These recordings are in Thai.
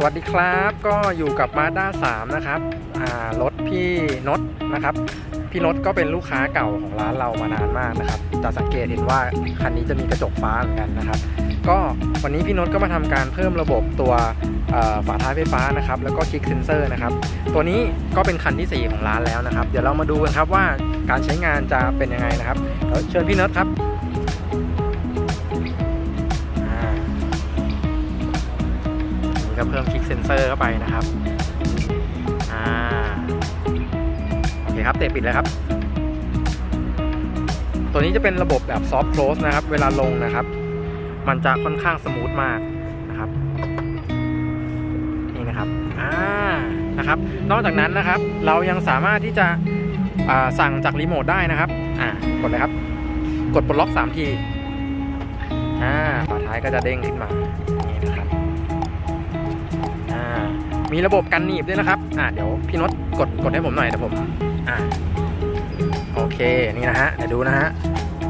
สวัสดีครับก็อยู่กับ Mazda 3 นะครับอ่ารถพี่นศนะครับ พี่นศก็เป็นลูกค้าเก่าของร้านเรามานานมากนะครับจะสังเกตเห็นว่าคันนี้จะมีกระจกฟ้าเหมือนกันนะครับ ก็วันนี้พี่นศก็มาทำการเพิ่มระบบตัวฝาท้ายไฟฟ้านะครับแล้วก็คลิกเซนเซอร์นะครับ ตัวนี้ก็เป็นคันที่ 4 ของร้านแล้วนะครับ เดี๋ยวเรามาดูกันครับว่าการใช้งานจะเป็นยังไงนะครับเดี๋ยวเชิญพี่นศครับ ก็เพิ่มคลิกเซนเซอร์เข้าไปนะครับอ่าโอเคครับเตะปิดเลยครับ ตัวนี้จะเป็นระบบแบบซอฟต์โคลสนะครับ เวลาลงนะครับ มันจะค่อนข้างสมูทมากนะครับนี่นะครับอ่านะครับ นอกจากนั้นนะครับ เรายังสามารถที่จะสั่งจากรีโมทได้นะครับอ่ากดเลยครับ กดปลดล็อก3ทีอ่าฝาท้ายก็จะเด้งขึ้นมานี่นะครับ มีระบบกันหนีบด้วยนะครับ อ่าเดี๋ยวพี่นศกดกดให้ผมหน่อยเดี๋ยวผมอ่าโอเคนี่นะฮะเดี๋ยวดูนะฮะ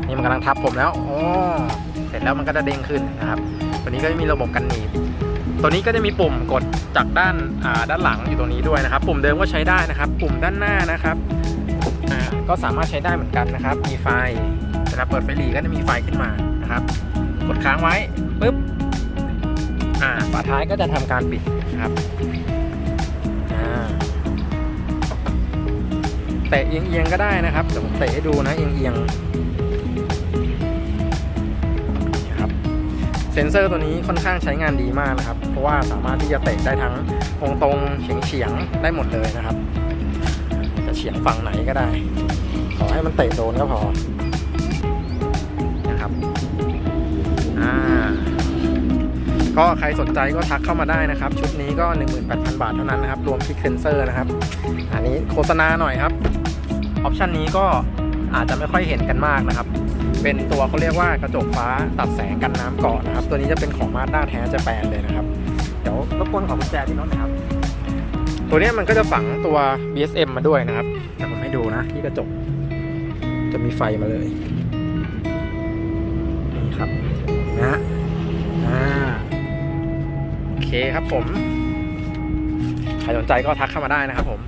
นี่มันกำลังทับผมแล้วโอ้เสร็จแล้วมันก็จะเด้งขึ้นนะครับตัวนี้ก็จะมีระบบกันหนีบ ตัวนี้ก็จะมีปุ่มกดจากด้านอ่าด้านหลังอยู่ตรงนี้ด้วยนะครับ ปุ่มเดิมก็ใช้ได้นะครับ ปุ่มด้านหน้านะครับอ่าก็สามารถใช้ได้เหมือนกันนะครับ มีไฟเวลาเปิดไฟหลีก็จะมีไฟขึ้นมานะครับ กดค้างไว้ปุ๊บอ่าฝาท้ายก็จะทำการปิดนะครับ เตะเอียงๆก็ได้นะครับเดี๋ยวผมเตะให้ดูนะเอียงๆครับเซ็นเซอร์ตัวนี้ค่อนข้างใช้งานดีมากนะครับ เพราะว่าสามารถที่จะเตะได้ทั้งตรงตรงๆเฉียงเฉียงๆได้หมดเลยนะครับจะเฉียงฝั่งไหนก็ได้ ขอให้มันเตะโดนก็พอ ก็ใครสนใจก็ทักเข้ามาได้นะครับ ชุดนี้ก็ 18,000 บาทเท่านั้นนะครับ รวมคลิกเซนเซอร์นะครับ อันนี้โฆษณาหน่อยครับ ออปชันนี้ก็อาจจะไม่ค่อยเห็นกันมากนะครับ เป็นตัวเขาเรียกว่ากระจกฟ้าตัดแสงกันน้ำเกาะนะครับ ตัวนี้จะเป็นของมาด้าแท้จะแปลนเลยนะครับ เดี๋ยวรบกวนขอกุญแจพี่น้องนะครับ ตัวนี้มันก็จะฝังตัว BSM มาด้วยนะครับเดี๋ยวผมให้ดูนะที่กระจก จะมีไฟมาเลย นี่ครับนะฮะ เคครับผม ใครสนใจก็ทักเข้ามาได้นะครับผม